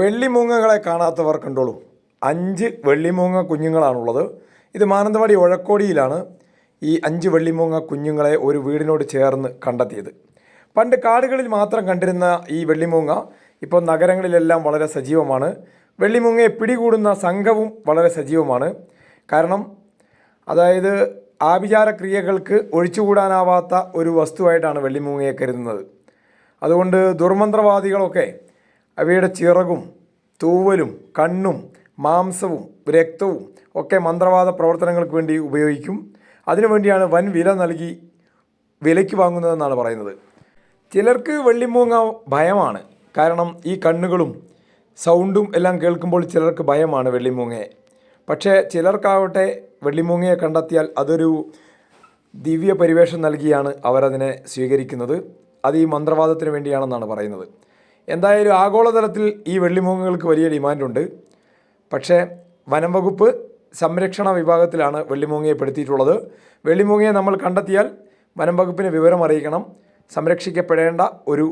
വെള്ളിമൂങ്ങകളെ കാണാത്തവർ കണ്ടോളൂ. അഞ്ച് വെള്ളിമൂങ്ങ കുഞ്ഞുങ്ങളാണുള്ളത്. ഇത് മാനന്തവാടി ഒഴക്കോടിയിലാണ് ഈ അഞ്ച് വെള്ളിമൂങ്ങ കുഞ്ഞുങ്ങളെ ഒരു വീടിനോട് ചേർന്ന് കണ്ടെത്തിയത്. പണ്ട് കാടുകളിൽ മാത്രം കണ്ടിരുന്ന ഈ വെള്ളിമൂങ്ങ ഇപ്പോൾ നഗരങ്ങളിലെല്ലാം വളരെ സജീവമാണ്. വെള്ളിമൂങ്ങയെ പിടികൂടുന്ന സംഘവും വളരെ സജീവമാണ്. കാരണം അതായത് ആഭിചാര ക്രിയകൾക്ക് ഒഴിച്ചുകൂടാനാവാത്ത ഒരു വസ്തുവായിട്ടാണ് വെള്ളിമൂങ്ങയെ കരുതുന്നത്. അതുകൊണ്ട് ദുർമന്ത്രവാദികളൊക്കെ അവയുടെ ചിറകും തൂവലും കണ്ണും മാംസവും രക്തവും ഒക്കെ മന്ത്രവാദ പ്രവർത്തനങ്ങൾക്ക് വേണ്ടി ഉപയോഗിക്കും. അതിനുവേണ്ടിയാണ് വൻ വില നൽകി വിലയ്ക്ക് വാങ്ങുന്നതെന്നാണ് പറയുന്നത്. ചിലർക്ക് വെള്ളിമൂങ്ങ ഭയമാണ്. കാരണം ഈ കണ്ണുകളും സൗണ്ടും എല്ലാം കേൾക്കുമ്പോൾ ചിലർക്ക് ഭയമാണ് വെള്ളിമൂങ്ങയെ. പക്ഷേ ചിലർക്കാവട്ടെ വെള്ളിമൂങ്ങയെ കണ്ടെത്തിയാൽ അതൊരു ദിവ്യ പരിവേഷം നൽകിയാണ് അവരതിനെ സ്വീകരിക്കുന്നത്. അത് ഈ മന്ത്രവാദത്തിന് വേണ്ടിയാണെന്നാണ് പറയുന്നത്. എന്തായാലും ആഗോളതലത്തിൽ ഈ വെള്ളിമുഖങ്ങൾക്ക് വലിയ ഡിമാൻഡുണ്ട്. പക്ഷേ വനം വകുപ്പ് സംരക്ഷണ വിഭാഗത്തിലാണ് വെള്ളിമൂങ്ങയെ പെടുത്തിയിട്ടുള്ളത്. വെള്ളിമൂങ്ങയെ നമ്മൾ കണ്ടെത്തിയാൽ വനം വകുപ്പിന് വിവരം അറിയിക്കണം. സംരക്ഷിക്കപ്പെടേണ്ട ഒരു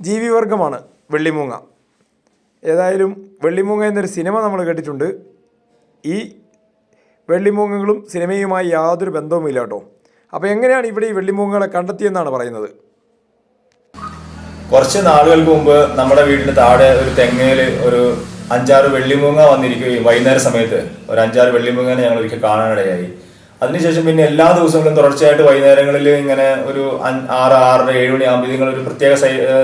ജീവിവർഗമാണ് വെള്ളിമൂങ്ങ. ഏതായാലും വെള്ളിമൂങ്ങ എന്നൊരു സിനിമ നമ്മൾ കേട്ടിട്ടുണ്ട്. ഈ വെള്ളിമൂങ്ങകളും സിനിമയുമായി യാതൊരു ബന്ധവുമില്ല കേട്ടോ. അപ്പോൾ എങ്ങനെയാണ് ഇവിടെ ഈ വെള്ളിമൂങ്ങകളെ കണ്ടെത്തിയെന്നാണ് പറയുന്നത്? കുറച്ച് നാളുകൾക്ക് മുമ്പ് നമ്മുടെ വീടിന് താഴെ ഒരു തെങ്ങയിൽ ഒരു അഞ്ചാറ് വെള്ളിമൂങ്ങ വന്നിരിക്കുകയും വൈകുന്നേര സമയത്ത് ഒരു അഞ്ചാറ് വെള്ളിമൂങ്ങനെ ഞങ്ങൾ ഒരിക്കൽ കാണാനിടയായി. അതിനുശേഷം പിന്നെ എല്ലാ ദിവസങ്ങളും തുടർച്ചയായിട്ട് വൈകുന്നേരങ്ങളിൽ ഇങ്ങനെ ഒരു ആറ് ആറ് ആറര ഏഴ് മണി ആകുമ്പോൾ നിങ്ങൾ ഒരു പ്രത്യേക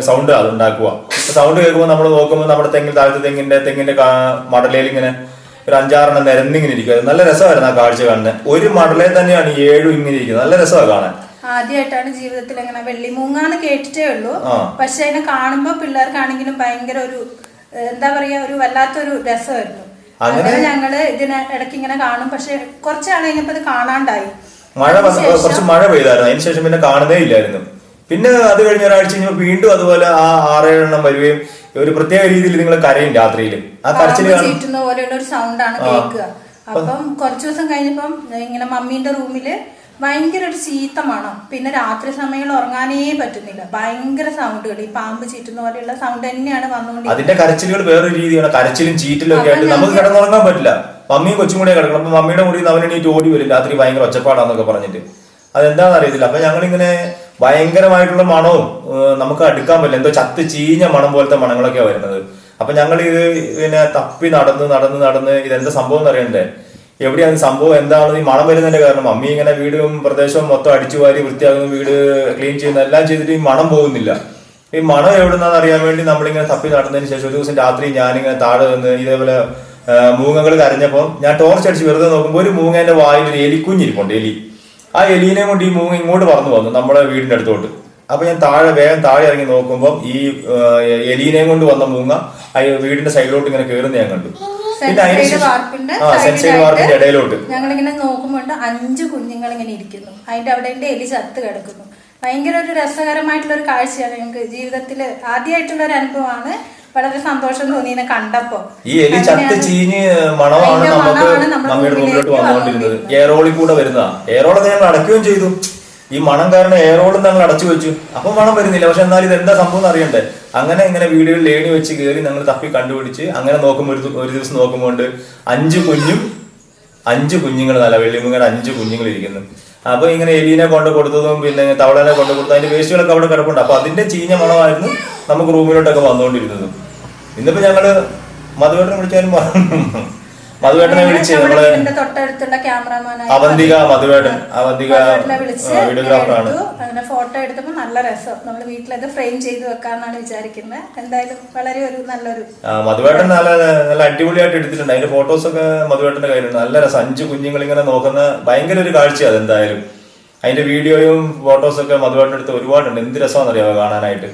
സൗണ്ട് അത് ഉണ്ടാക്കുക. സൗണ്ട് കേൾക്കുമ്പോൾ നമ്മൾ നോക്കുമ്പോൾ നമ്മുടെ തെങ്ങിൽ താഴത്തെ തെങ്ങിന്റെ തെങ്ങിന്റെ മടലയിൽ ഇങ്ങനെ ഒരു അഞ്ചാറെണ്ണം നിരന്നിങ്ങനെ ഇരിക്കുക. നല്ല രസമായിരുന്നു ആ കാഴ്ച കാണുന്നത് ഒരു മടലയിൽ തന്നെയാണ് ഏഴും ഇങ്ങനെ ഇരിക്കുന്നത്. നല്ല രസമാണ് കാണാൻ. ആദ്യമായിട്ടാണ് ജീവിതത്തിൽ അങ്ങനെ വെള്ളിമൂങ്ങാന്ന് കേട്ടിട്ടേ ഉള്ളൂ. പക്ഷെ അതിനെ കാണുമ്പോ പിള്ളേർക്കാണെങ്കിലും ഭയങ്കര ഒരു എന്താ പറയാ ഒരു വല്ലാത്തൊരു രസമായിരുന്നു. അങ്ങനെ- ഞങ്ങൾ ഇതിനെ ഇടയ്ക്ക് ഇങ്ങനെ കാണും. പക്ഷെ കുറച്ചാണ് കഴിഞ്ഞപ്പോ ഇത് കാണാണ്ടായി. മഴ കുറച്ച് മഴ പെയ്തായിരുന്നു. അതിന് ശേഷം പിന്നെ കാണുന്നേ ഇല്ലായിരുന്നു. പിന്നെ അത് കഴിഞ്ഞ ഒരാഴ്ച കഴിഞ്ഞപ്പോൾ വീണ്ടും അതുപോലെ ആ ആറേഴെണ്ണം വരികയും ഒരു പ്രത്യേക രീതിയിൽ നിങ്ങൾ കരയും രാത്രിയിൽ ആ കരച്ചിൽ പോലെയുള്ള ഒരു സൗണ്ടാണ് കേൾക്കുക. അപ്പം കുറച്ചു ദിവസം കഴിഞ്ഞപ്പം ഇങ്ങനെ മമ്മീന്റെ റൂമിൽ ഭയങ്കര ഒരു ചീത്തമാണോ. പിന്നെ രാത്രി സമയങ്ങളിൽ ഉറങ്ങാനേ പറ്റുന്നില്ല. ഭയങ്കര സൗണ്ടുകൾ ഈ പാമ്പ് ചീറ്റുന്ന പോലെയുള്ള സൗണ്ട് തന്നെയാണ് വന്നുകൊണ്ടിരിക്കുന്നത്. അതിന്റെ കരച്ചിലുകൾ വേറൊരു രീതിയാണ്. കരച്ചിലും ചീറ്റിലും ഒക്കെ ആയിട്ട് നമുക്ക് കിടന്നുറങ്ങാൻ പറ്റില്ല. മമ്മിയും കൊച്ചും കൂടെ കിടക്കണം. അപ്പൊ മമ്മിയുടെ മുറിയിൽ അവൻ അവനെണീറ്റ് ഓടി വരും. രാത്രി ഭയങ്കര ഒച്ചപ്പാടാന്നൊക്കെ പറഞ്ഞിട്ട്. അതെന്താണെന്ന് അറിയത്തില്ല. അപ്പൊ ഞങ്ങളിങ്ങനെ ഭയങ്കരമായിട്ടുള്ള മണവും നമുക്ക് അടുക്കാൻ പറ്റില്ല. എന്തോ ചത്ത് ചീഞ്ഞ മണം പോലത്തെ മണങ്ങളൊക്കെയാണ് വരുന്നത്. അപ്പൊ ഞങ്ങൾ ഇത് പിന്നെ തപ്പി നടന്ന് നടന്ന് നടന്ന് ഇതെന്താ സംഭവം എന്ന് അറിയണ്ടേ എവിടെയാണ് സംഭവം? എന്താണ്? ഈ മണം വരുന്നതിന്റെ കാരണം. അമ്മി ഇങ്ങനെ വീടും പ്രദേശവും മൊത്തം അടിച്ചു വാരി വൃത്തിയാക്കുന്നു വീട് ക്ലീൻ ചെയ്യുന്ന എല്ലാം ചെയ്തിട്ട് ഈ മണം പോകുന്നില്ല. ഈ മണം എവിടുന്നാന്ന് അറിയാൻ വേണ്ടി നമ്മളിങ്ങനെ തപ്പി നടന്നതിന് ശേഷം ഒരു ദിവസം രാത്രി ഞാനിങ്ങനെ താഴെ നിന്ന് ഇതേപോലെ മൂങ്ങകൾ കരഞ്ഞപ്പോൾ ഞാൻ ടോർച്ച് അടിച്ച് വെറുതെ നോക്കുമ്പോൾ ഒരു മൂങ്ങേന്റെ വായിൽ ഒരു എലിക്കുഞ്ഞിരിപ്പുണ്ട് എലി. ആ എലീനെ കൊണ്ട് ഈ മൂങ്ങ ഇങ്ങോട്ട് പറന്നു വന്നു നമ്മുടെ വീടിന്റെ അടുത്തോട്ട്. അപ്പൊ ഞാൻ താഴെ വേഗം താഴെ ഇറങ്ങി നോക്കുമ്പോൾ ഈ എലീനെയും കൊണ്ട് വന്ന മൂങ്ങ ആ വീടിന്റെ സൈഡിലോട്ട് ഇങ്ങനെ കയറുന്ന ഞാൻ കണ്ടു. പിന്നെ അതിന് സെൻസൈഡ് ശേഷം വാർപ്പിന്റെ ആ സെൻസൈഡ് വാർപ്പിന്റെ ഇടയിലോട്ട് ഞങ്ങളിങ്ങനെ നോക്കുമ്പോൾ അഞ്ച് കുഞ്ഞുങ്ങൾ ഇങ്ങനെ ഇരിക്കുന്നു. അതിന്റെ അവിടെ എലി ചത്ത് കിടക്കുന്നു. ഭയങ്കര ഒരു രസകരമായിട്ടുള്ള ഒരു കാഴ്ചയാണ് ഞങ്ങൾക്ക് ജീവിതത്തിൽ ആദ്യമായിട്ടുള്ള ഒരു അനുഭവമാണ്. വളരെ സന്തോഷം തോന്നി ഇതിനെ കണ്ടപ്പോ. ഈ എലി ചത്ത് ചീഞ്ഞ് മണമാണ് നമുക്ക് നമ്മുടെ റൂമിലോട്ട് വന്നുകൊണ്ടിരുന്നത്. എയറോളിൽ കൂടെ വരുന്നതാ. ഏറോളൊക്കെ ഞങ്ങൾ അടയ്ക്കുകയും ചെയ്തു. ഈ മണം കാരണം എയറോളും ഞങ്ങൾ അടച്ചു വെച്ചു. അപ്പൊ മണം വരുന്നില്ല. പക്ഷെ എന്നാൽ ഇത് എന്താ സംഭവം അറിയണ്ടേ? അങ്ങനെ ഇങ്ങനെ വീടുകളിൽ ഏണി വെച്ച് കയറി ഞങ്ങൾ തപ്പി കണ്ടുപിടിച്ച് അങ്ങനെ നോക്കുമ്പോൾ ഒരു ഒരു ദിവസം നോക്കുമ്പോൾ അഞ്ച് കുഞ്ഞും അഞ്ച് കുഞ്ഞുങ്ങൾ നല്ല വെള്ളിമുങ്ങയുടെ അഞ്ച് കുഞ്ഞുങ്ങൾ ഇരിക്കുന്നു. അപ്പൊ ഇങ്ങനെ എലീനെ കൊണ്ട് കൊടുത്തതും പിന്നെ തവളനെ കൊണ്ട് കൊടുത്തതും അതിന്റെ വേസ്റ്റുകളൊക്കെ അവിടെ കിടപ്പുണ്ട്. അപ്പൊ അതിന്റെ ചീഞ്ഞ മണമായിരുന്നു നമുക്ക് റൂമിലോട്ടൊക്കെ വന്നുകൊണ്ടിരുന്നത്. ഇന്നിപ്പോ ഞങ്ങൾ മധുവേട്ടനെ വിളിച്ചാലും മധുവേട്ടനെ വിളിച്ച് നമ്മൾ തൊട്ടടുത്തുള്ള അവന്തിക മധുവേട്ടൻ അവന്തിക വീഡിയോഗ്രാഫറാണ്. അങ്ങനെ ഫോട്ടോ എടുത്തപ്പോൾ നല്ല രസം. നമ്മൾ വീട്ടിലത് ഫ്രെയിം ചെയ്ത് വെക്കാന്നാണ് വിചാരിക്കുന്നത് എന്തായാലും വളരെ ഒരു നല്ലൊരു മധുവേട്ടൻ നല്ല നല്ല അടിപൊളിയായിട്ട് എടുത്തിട്ടുണ്ട്. അതിന്റെ ഫോട്ടോസ് ഒക്കെ മധുവേട്ടന്റെ കയ്യിലുണ്ട്. നല്ല രസം. അഞ്ച് കുഞ്ഞുങ്ങൾ ഇങ്ങനെ നോക്കുന്ന ഭയങ്കര ഒരു കാഴ്ചയാണ് അതെന്തായാലും. അതിന്റെ വീഡിയോയും ഫോട്ടോസൊക്കെ മധുവേട്ടൻ എടുത്ത് ഒരുപാടുണ്ട്. എന്ത് രസമാണെന്നറിയാമോ കാണാനായിട്ട്?